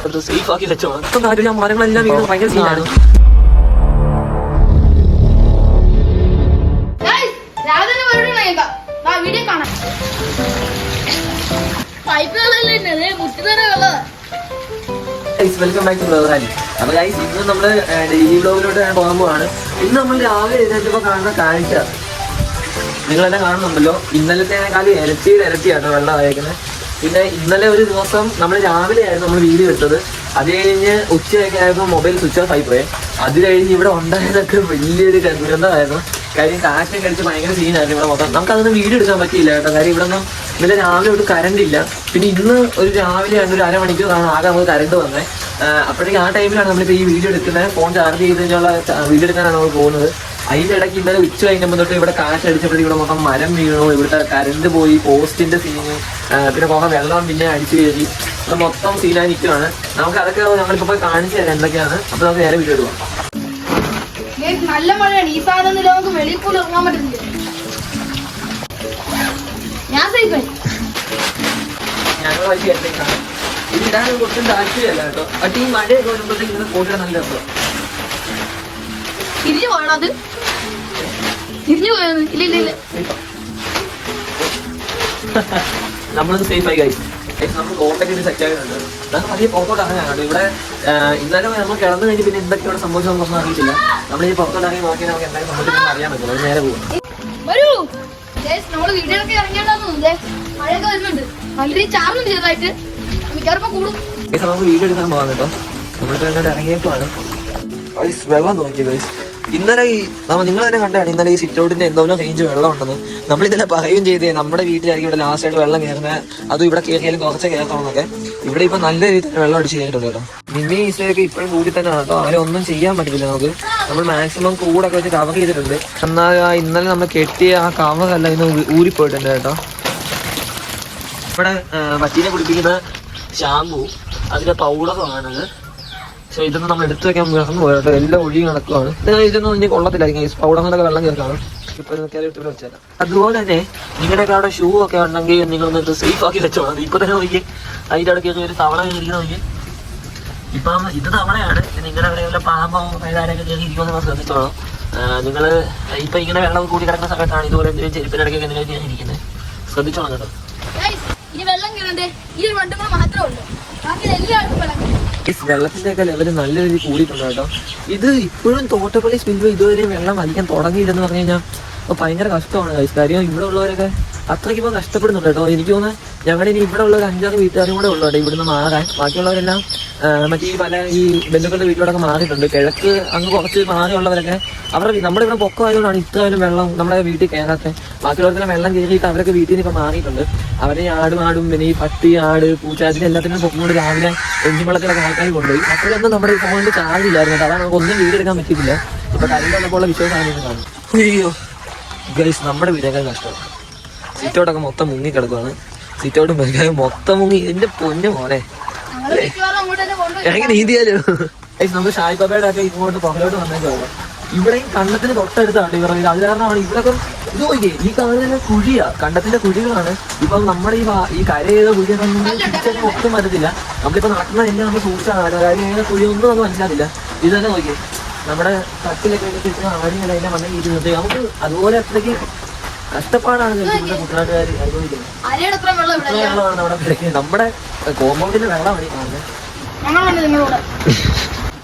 Safe ആക്കി വെച്ചോ ഇപ്പം കാര്യം മരങ്ങളെല്ലാം വീണ് ഭയങ്കര സീനാണ് വെൽക്കം ബാക്ക് ടു അപ്പൊ ഗൈസ് ഇന്ന് നമ്മൾ ഡെയിലി ബ്ലോഗിലോട്ട് പോകാൻ പോവാണ്. ഇന്ന് നമ്മൾ രാവിലെ എഴുന്നേറ്റപ്പോ കാണുന്ന കാഴ്ച. നിങ്ങളെല്ലാം കാണുന്നുണ്ടല്ലോ. ഇന്നലത്തേക്കാളും ഇരട്ടിയുടെ ഇരട്ടിയാണ് വെള്ളം അയക്കുന്നത് പിന്നെ ഇന്നലെ ഒരു ദിവസം നമ്മൾ രാവിലെ ആയിരുന്നു നമ്മൾ വീഡിയോ എടുത്തത്. അത് കഴിഞ്ഞ് ഉച്ചയൊക്കെ ആയപ്പോൾ മൊബൈൽ സ്വിച്ച് ഓഫ് ആയി പോയെ അത് കഴിഞ്ഞ് ഇവിടെ ഉണ്ടായതൊക്കെ വലിയൊരു ദുരന്തമായിരുന്നു. കാര്യം കാറ്റൊക്കെ അടിച്ച് ഭയങ്കര സീനായിരുന്നു ഇവിടെ മൊത്തം. നമുക്ക് അതൊന്നും വീഡിയോ എടുക്കാൻ പറ്റിയില്ല കേട്ടോ. കാര്യം ഇവിടെ ഒന്നും ഇന്നലെ രാവിലെ തൊട്ട് കറണ്ട് ഇല്ല. പിന്നെ ഇന്ന് ഒരു രാവിലെ ആണ് ഒരു അരമണിക്കൂറാണ് ആകെ നമുക്ക് കറണ്ട് വന്നത് അപ്പോഴേക്കും ആ ടൈമിലാണ് നമ്മളിപ്പോൾ ഈ വീഡിയോ എടുക്കുന്നത്. ഫോൺ ചാർജ് ചെയ്ത് കഴിഞ്ഞുള്ള വീഡിയോ എടുക്കാനാണ് നമ്മൾ പോകുന്നത്. അതിന്റെ ഇടയ്ക്ക് ഇന്നലെ ഉച്ച കഴിഞ്ഞപ്പോൾ തൊട്ട് ഇവിടെ കാറ്റടിച്ചപ്പോഴേക്കും ഇവിടെ മൊത്തം മരം വീണു ഇവിടുത്തെ കരണ്ട് പോയി പോസ്റ്റിന്റെ സീന് പിന്നെ കുറെ വെള്ളം പിന്നെ അടിച്ചു കയറി അത് മൊത്തം സീനായി നിൽക്കുവാണ് നമുക്ക് അതൊക്കെ ഞങ്ങളിപ്പോ പോയി കാണിച്ചു തരാം എന്തൊക്കെയാണ്. അപ്പൊ നമുക്ക് നേരെ എടുക്കാം Guys, നല്ല മഴയാണ്. ഈ സാധനം ലോകം നമുക്ക് വെളിയിൽ പോലും ഇറങ്ങാൻ പറ്റുന്നില്ല ഞാൻ സേഫായി ഞങ്ങൾ വഴി കേട്ടേക്കാണ് ഇത് ഇടാൻ കുറച്ചും താല്പര്യമല്ല കേട്ടോ. ഈ മഴയൊക്കെ വരുമ്പോഴത്തേക്ക് ഇങ്ങനെ നല്ല രസം തിരിഞ്ഞു പോകണം അത്. തിരിഞ്ഞു പോയത് ഇല്ല ഇല്ല ഇല്ല. നമ്മളത് സേഫ് ആയി കഴിച്ചു നമ്മൾ കോട്ടൊക്കെ സെറ്റ് ആയിട്ടുണ്ട് അതാണ് വലിയ പുറത്തോട്ട് ഇവിടെ ഇന്നലെ നമ്മൾ കിടന്നു കഴിഞ്ഞ് പിന്നെ എന്തൊക്കെ ഇവിടെ സംഭവിച്ചത് നമുക്കൊന്നും അറിയിച്ചില്ല നമ്മൾ ഈ പുറത്തോട്ട് ഇറങ്ങി നോക്കിയാൽ നമുക്ക് എന്തായാലും സംഭവിച്ചെന്ന് അറിയാൻ പറ്റുള്ളൂ. അത് നേരെ പോകും വരൂ. Guys, നമ്മൾ വീഡിയോയിലൊക്കെ ഇറങ്ങിയാണ്ടോന്നുണ്ടേ മഴയൊക്കെ വരുന്നുണ്ട്. ചെറുതായിട്ട്. മിക്കവാറും കൂടും. നമുക്ക് വീഡിയോ എടുക്കാൻ പോകാം കേട്ടോ. നമ്മളിപ്പോ ഇറങ്ങിയപ്പോ വെള്ളം നോക്കി ഗൈസ് ഇന്നലെ ഈ നമ്മൾ നിങ്ങൾ തന്നെ കണ്ടാണ് ഇന്നലെ ഈ സിറ്റൗട്ടിന്റെ എന്തോരം റേഞ്ച് വെള്ളം ഉണ്ടെന്ന് നമ്മൾ ഇന്നലെ പറയുകയും ചെയ്തേ നമ്മുടെ വീട്ടിലായിരിക്കും ഇവിടെ ലാസ്റ്റ് ആയിട്ട് വെള്ളം കയറുന്നത്. അതും ഇവിടെ കയറിയാലും കുറച്ച് കയറണമെന്നൊക്കെ ഇവിടെ ഇപ്പൊ നല്ല രീതിയിൽ വെള്ളം അടിച്ച് കയറിയിട്ടുണ്ട് കേട്ടോ. നിന്നെ ഈസയൊക്കെ ഇപ്പോഴും കൂടി തന്നെ കേട്ടോ. അവരെ ഒന്നും ചെയ്യാൻ പറ്റില്ല നമുക്ക്. നമ്മൾ മാക്സിമം കൂടൊക്കെ വെച്ച് കവർ ചെയ്തിട്ടുണ്ട്. എന്നാൽ ഇന്നലെ നമ്മൾ കെട്ടിയ ആ കവറല്ല ഇന്ന് ഊരിപ്പോയിട്ടുണ്ട് കേട്ടോ. ഇവിടെ പറ്റീനെ കുടിപ്പിക്കുന്ന ഷാമ്പു അതിന്റെ പൗഡറുമാണത് പക്ഷെ ഇതൊന്നും നമ്മൾ എടുത്തു വെക്കാൻ മറന്നു പോയിട്ട് എല്ലാം ഒഴുകി നടക്കുവാണ്. ഇത് ഇതൊന്നും ഇനി കൊള്ളത്തില്ലായിരിക്കും. ഈ പൗഡറിനൊക്കെ വെള്ളം കയറാണ് ഇപ്പൊ ഇട്ട് വെച്ചേക്കാം. അതുപോലെ തന്നെ നിങ്ങളുടെ അവിടെ ഷൂ ഒക്കെ ഉണ്ടെങ്കിൽ നിങ്ങൾ ഒന്ന് സേഫ് ആക്കി വെച്ചോളാം. ഇപ്പൊ തന്നെ നോക്കി അതിന്റെ ഇടയ്ക്ക് ഒരു തവള കയറി നോക്കി ഇപ്പം ഇത് തവളയാണ് നിങ്ങളുടെ അവിടെ പാമ്പോ പഴുതാരൊക്കെ കയറി ഇരിക്കുമെന്ന് ശ്രദ്ധിച്ചോളാം. നിങ്ങൾ ഇപ്പൊ ഇങ്ങനെ വെള്ളം കൂടി കിടക്കുന്ന സമയത്താണ് ഇതുപോലെ എന്തെങ്കിലും ചെരുപ്പിനിടയ്ക്കൊക്കെ എന്തെങ്കിലും ഞാൻ ഇരിക്കുന്നത് ശ്രദ്ധിച്ചോളാം കേട്ടോ. ഇനി വെള്ളം കയറണ്ടേ? ഈ ഒരു മാത്രമേ ഉള്ളൂ. ബാക്കി എല്ലാവർക്കും വെള്ളം. ഈ വെള്ളത്തിന്റെയൊക്കെ ലെവൽ നല്ല രീതിയിൽ കൂടിയിട്ടുണ്ട് കേട്ടോ ഇത് ഇപ്പോഴും തോട്ടപ്പള്ളി സ്പിൽവേ ഇതുവരെ വെള്ളം വലിക്കാൻ തുടങ്ങിയില്ലെന്ന് പറഞ്ഞു കഴിഞ്ഞാൽ ഭയങ്കര കഷ്ടമാണ്. കാര്യം ഇവിടെ ഉള്ളവരൊക്കെ അത്രയ്ക്ക് ഇപ്പോൾ കഷ്ടപ്പെടുന്നുണ്ട് കേട്ടോ എനിക്ക് തോന്നുന്നത് ഞങ്ങളുടെ ഇനി ഇവിടെ ഉള്ള ഒരു അഞ്ചാറ് വീട്ടുകാരും കൂടെ ഉള്ളു ഇവിടുന്ന് മാറാൻ. ബാക്കിയുള്ളവരെല്ലാം മറ്റേ ഈ പല ഈ ബന്ധുക്കളുടെ വീട്ടിലൂടെ മാറിയിട്ടുണ്ട്. കിഴക്ക് അങ്ങ് കുറച്ച് മാറിയുള്ളവരൊക്കെ അവരുടെ നമ്മുടെ ഇവിടെ പൊക്കമായതുകൊണ്ടാണ് ഇത്രയും വെള്ളം നമ്മുടെ വീട്ടിൽ കയറാത്ത. ബാക്കിയുള്ളവർക്കെല്ലാം വെള്ളം കയറിയിട്ട് അവരൊക്കെ വീട്ടിൽ നിന്ന് ഇപ്പം മാറിയിട്ടുണ്ട്. അവരെ ആടും ആടും പിന്നെ ഈ പട്ടി ആട് പൂച്ച അതിന് എല്ലാത്തിനും പൊക്കോണ്ട് രാവിലെ എഞ്ചിൻവെള്ളത്തിലൊക്കെ ആൾക്കാർ കൊണ്ടുപോയി. അപ്പോഴൊന്നും നമ്മുടെ ഈ ഫോണിൽ ചാർജ് ഇല്ലായിരുന്നു കേട്ടോ. അതാണ് നമുക്ക് ഒന്നും വീടെടുക്കാൻ പറ്റിയില്ല ഇപ്പം കരണ്ട് വന്നപ്പോൾ വിശ്വാസമാണ് അയ്യോ ഗൈസ് നമ്മുടെ വീടൊക്കെ കഷ്ടമാണ് ചുറ്റോടൊക്കെ മൊത്തം മുങ്ങി കിടക്കുവാണ് സിറ്റൗട്ടും ബെങ്കായും മൊത്തം മുങ്ങി. എന്റെ പൊന്നു മോനെ. ഇറങ്ങി നീന്തിയാലോ? ഗൈസ് നമുക്ക് ഷായ്ബാബയുടെ ഒക്കെ ഇങ്ങോട്ട് പുറകോട്ട് വന്നേക്കാണ് ഇവിടെയും കണ്ടത്തിന് തൊട്ടടുത്താണ് ഇവർ അത് കാരണമാണ് ഇവരൊക്കെ ഇത് നോക്കിയേ ഈ കാണുന്ന കുഴിയാ. കണ്ടത്തിന്റെ കുഴികളാണ്. ഇപ്പം നമ്മുടെ ഈ ഈ കര ചെയ്ത കുഴിയൊക്കെ തിരിച്ചൊക്കെ ഒട്ടും പറ്റത്തില്ല നമ്മളിപ്പോ നടക്കുന്ന എല്ലാം നമ്മൾ സൂക്ഷിച്ചാണ് കാര്യം ഇങ്ങനെ കുഴി ഒന്നും നമുക്ക് മനസ്സിലാവില്ല ഇത് തന്നെ നോക്കിയേ. നമ്മുടെ തട്ടിലൊക്കെ ആരും ആടിങ്ങനെ അതിന്റെ മണ്ണിൽ ഇരുന്നത് നമുക്ക് അതുപോലെ അത്രയ്ക്ക് കഷ്ടപ്പാടാണ് കുട്ടനാട്ടുകാർ അനുഭവിക്കുന്നത് വെള്ളം നമ്മുടെ കാണുന്നത്.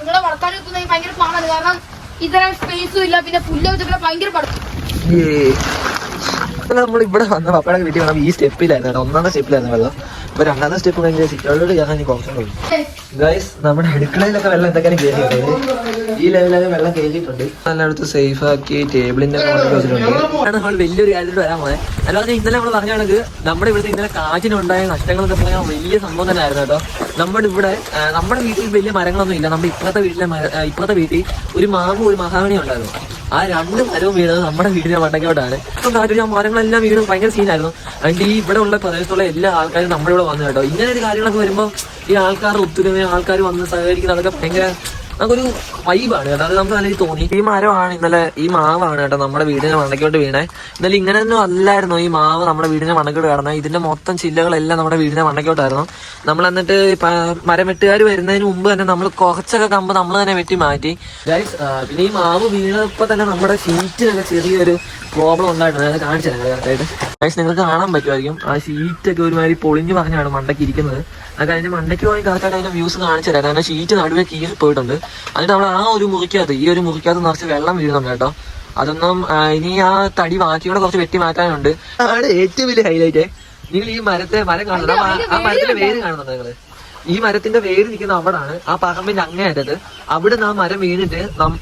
നിങ്ങളെ വളർത്താൻ ഭയങ്കര പാടാണ്. കാരണം ഇത്തരം സ്പേസും ഇല്ല. പിന്നെ ഭയങ്കര നമ്മൾ ഇവിടെ വന്ന പപ്പയുടെ വീട്ടിൽ വന്നപ്പോൾ ഈ സ്റ്റെപ്പിലായിരുന്നു ഒന്നാമത്തെ സ്റ്റെപ്പിലായിരുന്നു വെള്ളം. ഇപ്പൊ രണ്ടാമത്തെ സ്റ്റെപ്പ് കഴിഞ്ഞ സിറ്റോട് കയറാൻ കുറച്ചു ഗൈസ് നമ്മുടെ അടുക്കളയിലൊക്കെ വെള്ളം എന്തൊക്കെയാണ് കയറിയിട്ടുണ്ട് ഈ ലെവലൊക്കെ വെള്ളം കയറിയിട്ടുണ്ട് എല്ലായിടത്തും സേഫ് ആക്കി ടേബിളിന്റെ വെച്ചിട്ടുണ്ട്. ആണ് നമ്മൾ വലിയൊരു കാര്യത്തിൽ വരാൻ പോയത് അല്ലാതെ ഇന്നലെ നമ്മൾ പറഞ്ഞാണെങ്കിൽ നമ്മുടെ ഇവിടുത്തെ ഇന്നലെ കാറ്റിനുണ്ടായ നഷ്ടങ്ങൾ എന്ന് പറഞ്ഞാൽ വലിയ സംഭവം തന്നെ ആയിരുന്നു കേട്ടോ. നമ്മുടെ ഇവിടെ നമ്മുടെ വീട്ടിൽ വലിയ മരങ്ങളൊന്നും ഇല്ല. നമ്മുടെ ഇപ്പുറത്തെ വീട്ടിലെ ഇപ്പുറത്തെ വീട്ടിൽ ഒരു മാവും ഒരു മഹാഗണി ഉണ്ടായിരുന്നു. ആ രണ്ട് മരവും വീണത് നമ്മുടെ വീടിന്റെ മണ്ടക്കോട്ടാണ് ഇപ്പം കാര്യം ആ മരങ്ങളെല്ലാം വീണ് ഭയങ്കര സീനായിരുന്നു അതുകൊണ്ട് ഈ ഇവിടെ ഉള്ള പ്രദേശത്തുള്ള എല്ലാ ആൾക്കാരും നമ്മുടെ ഇവിടെ വന്നു കേട്ടോ. ഇങ്ങനെ ഒരു കാര്യങ്ങളൊക്കെ വരുമ്പോൾ ഈ ആൾക്കാർ ഒത്തുരുമ ആൾക്കാർ വന്ന് സഹകരിക്കുന്നത് അതൊക്കെ ഭയങ്കര നമുക്കൊരു വൈബാണ് അതായത് അത് നമുക്ക് നല്ല തോന്നി. ഈ മരമാണ് ഇന്നലെ ഈ മാവാണ് കേട്ടോ നമ്മുടെ വീടിന്റെ മണക്കോട്ട് വീണേ. ഇന്നലെ ഇങ്ങനെ ഒന്നും അല്ലായിരുന്നു. ഈ മാവ് നമ്മുടെ വീടിന്റെ മണക്കോട്ട് കിടന്നത്. ഇതിന്റെ മൊത്തം ചില്ലകളെല്ലാം നമ്മുടെ വീടിന്റെ മണ്ടയ്ക്കോട്ടായിരുന്നു നമ്മൾ എന്നിട്ട് മരം വെട്ടുകാർ വരുന്നതിന് മുമ്പ് തന്നെ നമ്മൾ കുറച്ചൊക്കെ കമ്പ് നമ്മൾ തന്നെ വെട്ടി മാറ്റി. പിന്നെ ഈ മാവ് വീണപ്പോ തന്നെ നമ്മുടെ ഷീറ്റിനൊക്കെ ചെറിയൊരു പ്രോബ്ലം ഉണ്ടായിട്ടുണ്ട്. അത് കാണിച്ചു തരാം കറക്റ്റായിട്ട്. ഗൈസ് നിങ്ങൾക്ക് കാണാൻ പറ്റുമായിരിക്കും. ആ ഷീറ്റൊക്കെ ഒരുമാതിരി പൊളിഞ്ഞു പറഞ്ഞാണ് മണ്ടയ്ക്ക് ഇരിക്കുന്നത്. അത് അതിന്റെ മണ്ടയ്ക്ക് പോയി കറക്റ്റായിട്ട് അതിന്റെ വ്യൂസ് കാണിച്ചു തരാം. കാരണം ഷീറ്റ് നടുവേ കീറി പോയിട്ടുണ്ട്. എന്നിട്ട് നമ്മൾ ആ ഒരു മുറിക്കകത്ത് ഈ ഒരു മുറിക്കകത്ത് നിറച്ച് വെള്ളം വീഴുന്നുണ്ട് കേട്ടോ. അതൊന്നും ഇനി ആ തടി ബാക്കിയൂടെ കുറച്ച് വെട്ടി മാറ്റാനുണ്ട്. ആണ് ഏറ്റവും വലിയ ഹൈലൈറ്റ് നിങ്ങൾ ഈ മരത്തെ മരം കാണുന്നത്? ആ മരത്തിന്റെ വേര് കാണുന്നുണ്ട് നിങ്ങൾ? ഈ മരത്തിന്റെ വേര് നിൽക്കുന്ന അവിടാണ് ആ പറമ്പിന്റെ അങ്ങേയറ്റത്ത്. അവിടെ നിന്ന് ആ മരം വീണിട്ട്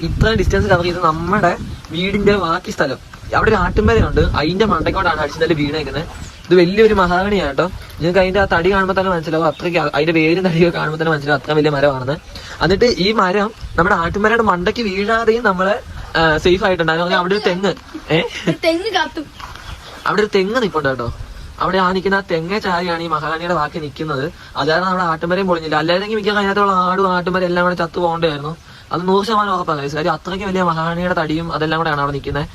ഇത്രയും ഡിസ്റ്റൻസ് കവർ ചെയ്ത് നമ്മുടെ വീടിന്റെ ബാക്കി സ്ഥലം. അവിടെ ഒരു ആട്ടുമരയുണ്ട് അതിന്റെ മണ്ടക്കോടാണ് അടിച്ചിന്റെ വീണേക്കുന്നത് ഇത് വലിയൊരു മഹാഗണിയാണ് കേട്ടോ. നിങ്ങൾക്ക് അതിന്റെ ആ തടി കാണുമ്പോൾ തന്നെ മനസ്സിലാവും. അത്രയ്ക്ക് അതിന്റെ വേരും തടിയൊക്കെ കാണുമ്പോൾ തന്നെ മനസ്സിലാവും. അത്ര വലിയ മരമാണെന്ന്. എന്നിട്ട് ഈ മരം നമ്മുടെ ആട്ടുമരയുടെ മണ്ടയ്ക്ക് വീഴാതെയും നമ്മളെ സേഫ് ആയിട്ടുണ്ടായിരുന്നു അവിടെ ഒരു തെങ്ങ്. ഏഹ് അവിടെ ഒരു തെങ്ങ് നിൽപ്പുണ്ട് കേട്ടോ. അവിടെ ആ നിൽക്കുന്ന ആ തെങ്ങ ചാരിയാണ് ഈ മഹാറാണിയുടെ ബാക്കി നിൽക്കുന്നത്. അതാണ് നമ്മുടെ ആട്ടുമരയും പൊളിഞ്ഞില്ല. അല്ലായിരുന്നെങ്കിൽ മിക്ക അതിനകത്തുള്ള ആടും ആട്ടുമരം എല്ലാം കൂടെ ചത്തു പോകേണ്ടായിരുന്നു അത് നൂറ് ശതമാനം ഉറപ്പാണ്. guys. കാര്യം അത്രയ്ക്ക് വലിയ മഹാറാണിയുടെ തടിയും അതെല്ലാം കൂടെയാണ് അവിടെ നിൽക്കുന്നത്.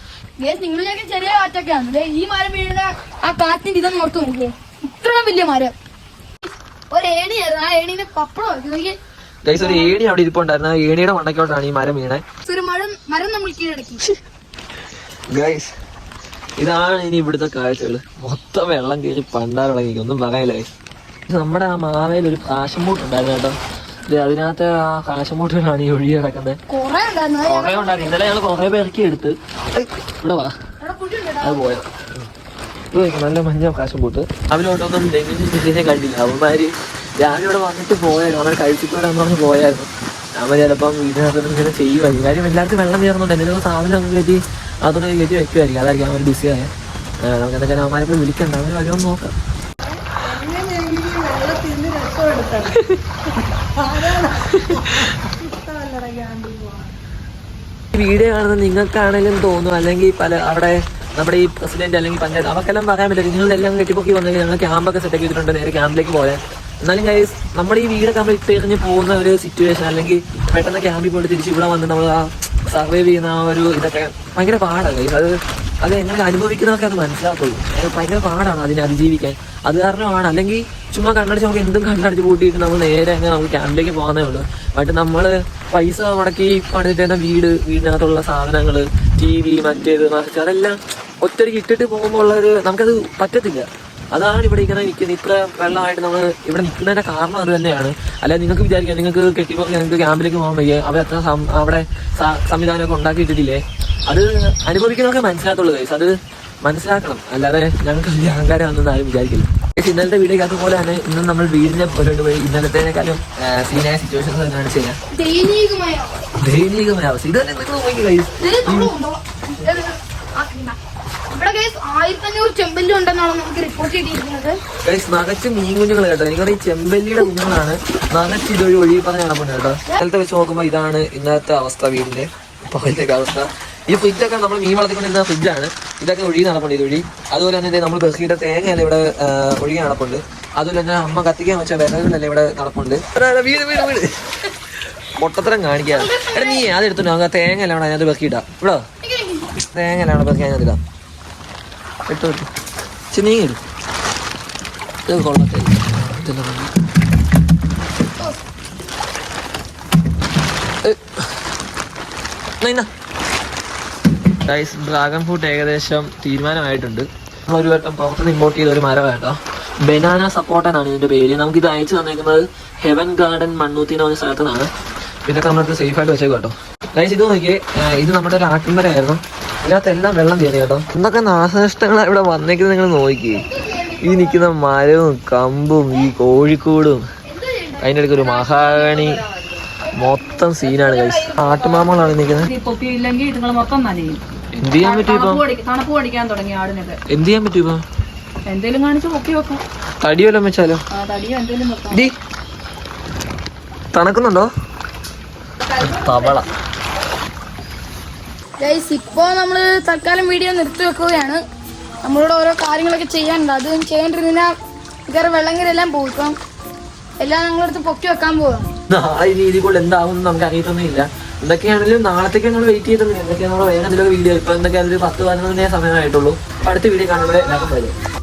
ഗേസ് നിങ്ങളിലേക്ക് ചെറിയ കാറ്റൊക്കെയാണ് ഈ മരം വീഴുന്ന ആ കാറ്റിന്റെ ഇതൊന്നും ഓർത്ത് നോക്കിയേ ഇത്ര വലിയ മരം. ഒരു ഏണിയായിരുന്നു ആ ഏണിന്റെ പപ്പടം വെക്കും ഗൈസ് ഒരു ഏണി അവിടെ ഇരിപ്പുണ്ടായിരുന്നു. ആ ഏണിയുടെ മണ്ടക്കോട്ടാണ് ഈ മരം വീണേ. ഒരു മരം മരം നമ്മൾ കീഴടക്കി. ഗൈസ് ഇതാണ് ഇനി ഇവിടുത്തെ കാഴ്ചകൾ മൊത്തം വെള്ളം കയറി ഇളകി ഒന്നും പറയില്ല. നമ്മുടെ ആ മാവേൽ ഒരു കാശമൂട്ട് ഉണ്ടായിരുന്നു കേട്ടോ. അതിനകത്തെ ആ കാശമൂട്ടിലാണ് ഈ ഒഴുകി കിടക്കുന്നത് കൊറേ ഉണ്ടായിരുന്നു. ഇന്നലെ ഞങ്ങൾ കുറെ പേർക്ക് എടുത്ത് ഇവിടെ വാ. അത് പോയത് നോക്ക്, നല്ല മഞ്ഞ കാശം പൂട്ട് അവരോട്ടൊന്നും ഡെങ്കിനെ കണ്ടില്ല. അവന്മാര് രാവിലെ ഇവിടെ വന്നിട്ട് പോയായിരുന്നു. അവർ കഴിച്ചിട്ടോടെന്ന് പറഞ്ഞ് പോയായിരുന്നു. അവൻ ചിലപ്പം വീടിനകത്ത് ഇങ്ങനെ ചെയ്യുമായിരുന്നു കാര്യം എല്ലാവർക്കും വെള്ളം ചേർന്നുണ്ട് എന്തെങ്കിലും സാധനം കയറ്റി അതോടെ കയറ്റി വെക്കുമായിരിക്കും അതായിരിക്കും അവർ ബിസി ആയ. നമുക്ക് എന്തൊക്കെ അവന്മാരെ പോയി വിളിക്കണ്ട അവർ വരുമെന്ന് നോക്കാം. വീഡിയോ കാണുന്ന നിങ്ങൾക്കാണെങ്കിലും തോന്നും. അല്ലെങ്കിൽ പല അവിടെ നമ്മുടെ ഈ പ്രസിഡന്റ് അല്ലെങ്കിൽ പഞ്ചായത്ത് അവർക്കെല്ലാം പറയാൻ പറ്റില്ല. നിങ്ങൾ എല്ലാം കെട്ടിപ്പൊക്കി വന്നെങ്കിൽ ഞങ്ങൾ ക്യാമ്പൊക്കെ സെറ്റ് ചെയ്തിട്ടുണ്ട് നേരെ ക്യാമ്പിലേക്ക് പോയാൽ. എന്നാലും കൈസ് നമ്മുടെ ഈ വീടൊക്കെ നമ്മൾ ഇട്ടെറിഞ്ഞ് പോകുന്ന ഒരു സിറ്റുവേഷൻ അല്ലെങ്കിൽ പെട്ടെന്ന് ക്യാമ്പിൽ പോയിട്ട് തിരിച്ച് ഇവിടെ വന്ന് നമ്മൾ ആ സർവൈവ് ചെയ്യുന്ന ആ ഒരു ഇതൊക്കെ ഭയങ്കര പാടാണ്. അത് അത് എങ്ങനെ അനുഭവിക്കുന്നവർക്ക് അത് മനസ്സിലാക്കുള്ളൂ ഭയങ്കര പാടാണ് അതിനെ അതിജീവിക്കാൻ. അത് കാരണമാണ്. അല്ലെങ്കിൽ ചുമ്മാ കണ്ണടിച്ച് നമുക്ക് എന്തും കണ്ണടിച്ച് കൂട്ടിയിട്ട് നമ്മൾ നേരെ അങ്ങനെ നമുക്ക് ക്യാമ്പിലേക്ക് പോകാനേ ഉള്ളൂ. ബട്ട് നമ്മൾ പൈസ മുടക്കി പണിതിട്ടുന്ന വീട് വീടിനകത്തുള്ള സാധനങ്ങൾ ടി വി മറ്റേത് അതെല്ലാം ഒറ്റയ്ക്ക് ഇട്ടിട്ട് പോകുമ്പോൾ ഉള്ളൊരു നമുക്കത് പറ്റത്തില്ല. അതാണ് ഇവിടെ ഇങ്ങനെ നിൽക്കുന്നത്. ഇത്ര വെള്ളമായിട്ട് നമ്മൾ ഇവിടെ നിൽക്കുന്നതിന്റെ കാരണം അത് തന്നെയാണ്. അല്ല നിങ്ങൾക്ക് വിചാരിക്കാം നിങ്ങൾക്ക് കെട്ടിപ്പോ നിങ്ങൾക്ക് ക്യാമ്പിലേക്ക് പോകാൻ വയ്യ. അവർ എത്ര അവിടെ സംവിധാനമൊക്കെ ഉണ്ടാക്കിയിട്ടിട്ടില്ലേ അത് അനുഭവിക്കുന്നവർക്ക് മനസ്സിലാത്തുള്ളൂ guys. അത് മനസ്സിലാക്കണം. അല്ലാതെ ഞങ്ങൾക്ക് വലിയ അഹങ്കാരമാണെന്ന് ആരും വിചാരിക്കില്ല. പക്ഷേ ഇന്നലത്തെ വീഡിയോ അതുപോലെ തന്നെ ഇന്ന് നമ്മൾ വീടിന്റെ പോലോട്ട് പോയി ഇന്നലത്തേക്കാളും സീനായ സിറ്റുവേഷൻസ് തന്നെയാണ് ചെയ്യാൻ ദൈനികമായ അവസ്ഥ. ഇത് തന്നെ നിങ്ങൾ നോക്കി കഴിയും ഇവിടെ കേസ് ചെമ്പല്ലി ഉണ്ടെന്നാണ് നമുക്ക് റിപ്പോർട്ട് ചെയ്തിരിക്കുന്നത്. ഗൈസ് മീൻ കുഞ്ഞുങ്ങൾ കേട്ടോ. എനിക്കറിയാം ചെമ്പല്ലിയുടെ കുഞ്ഞുങ്ങളാണ് നിറച്ച് ഇതൊരു ഒഴുകി പറഞ്ഞ നടപ്പുണ്ട് കേട്ടോ. ഇന്നലത്തെ വെച്ച് നോക്കുമ്പോൾ ഇതാണ് ഇന്നത്തെ അവസ്ഥ വീടിന്റെ. പകലത്തെ അവസ്ഥ. ഈ ഫ്രിഡ്ജൊക്കെ നമ്മൾ മീൻ വളർത്തിക്കൊണ്ടിരുന്ന ഫ്രിഡ്ജാണ് ഇതൊക്കെ ഒഴുകി നടപ്പുണ്ട് ഇതൊഴി അതുപോലെ തന്നെ നമ്മൾ ബസ്സിയുടെ തേങ്ങയല്ല ഇവിടെ ഒഴുകി നടപ്പുണ്ട്. അതുപോലെ തന്നെ അമ്മ കത്തിക്കാൻ വെച്ച വിലകളല്ലേ ഇവിടെ നടപ്പുണ്ട്. വീട് വീട് വീട്. പൊട്ടത്തരം കാണിക്കാതെ എടാ നീ അത് എടുത്തു ആ തേങ്ങ എല്ലാം അതിനകത്ത് ബസ്സിയിട്ടാ ഇവിടെ. തേങ്ങ എല്ലാം ബസ്സി അതിനകത്ത് ഇടാം. ഇട്ടു ഇടും ഇത് കൊള്ളത്തില്ല. ഇതെല്ലാം കൊള്ളാം. ഏ. എന്നാ ഇന്നാ. Guys, ഡ്രാഗൺ ഫ്രൂട്ട് ഏകദേശം തീരുമാനമായിട്ടുണ്ട്. ഒരു വട്ടം പുറത്തുനിന്ന് ഇമ്പോർട്ട് ചെയ്ത ഒരു മരം കേട്ടോ. ബനാന സപ്പോർട്ടൻ ആണ് ഇതിന്റെ പേര്. നമുക്ക് ഇത് അയച്ചു തന്നേക്കുന്നത് ഹെവൻ ഗാർഡൻ മണ്ണൂത്തി എന്ന് പറഞ്ഞ സ്ഥലത്തു നിന്നാണ് ഇതൊക്കെ സേഫ് ആയിട്ട് വെച്ചേക്കും കേട്ടോ. ഗൈസ് ഇത് നോക്കിയേ ഇത് നമ്മുടെ ഒരു ആട്ടിൻമരമായിരുന്നു ഇതിനകത്ത് എല്ലാം വെള്ളം കയറി കേട്ടോ. എന്തൊക്കെ നാശനഷ്ടങ്ങളാണ് ഇവിടെ വന്നേക്കുന്നത് നിങ്ങൾ നോക്കി. ഈ നിൽക്കുന്ന മരവും കമ്പും ഈ കോഴിക്കോടും. അതിന്റെ ഇടയ്ക്ക് ഒരു മഹാഗണി മൊത്തം സീനാണ് കൈസ് ആട്ടുമാമകളാണ് നിൽക്കുന്നത്. എന്ത് ചെയ്യാൻ പറ്റും ഇപ്പൊ? എന്ത് ചെയ്യാൻ പറ്റും ഇപ്പൊ? എന്തേലും കാണിച്ച് പൊക്കി വെക്കും. തടി വെച്ചാലോ? തണുക്കുന്നുണ്ടോ? തവള. ഗൈസ് ഇപ്പോ നമ്മൾ തൽക്കാലം വീഡിയോ നിർത്തി വെക്കുകയാണ്. നമ്മളോട് ഓരോ കാര്യങ്ങളൊക്കെ ചെയ്യാനുണ്ട്. അത് ചെയ്യേണ്ടിരുന്ന വേറെ വെള്ളം കയറി എല്ലാം പോകും ഇപ്പം എല്ലാം ഞങ്ങളടുത്ത് പൊക്കി വെക്കാൻ പോവാം നാളെ ഈ രീതിയിൽ കൂടുതൽ നമുക്ക് അറിയത്തൊന്നുമില്ല. എന്തൊക്കെയാണെങ്കിലും നാളത്തേക്ക് നമ്മൾ വെയിറ്റ് ചെയ്തിട്ടുണ്ട് എന്തൊക്കെയാണ് നമ്മൾ വേറെ എന്തെങ്കിലും വീഡിയോ ഇപ്പൊ എന്തൊക്കെയാണെങ്കിലും പത്ത് പതിനൊന്നേ സമയമായിട്ടുള്ളൂ. അടുത്ത വീഡിയോ കാണുമ്പോൾ എല്ലാവർക്കും വരും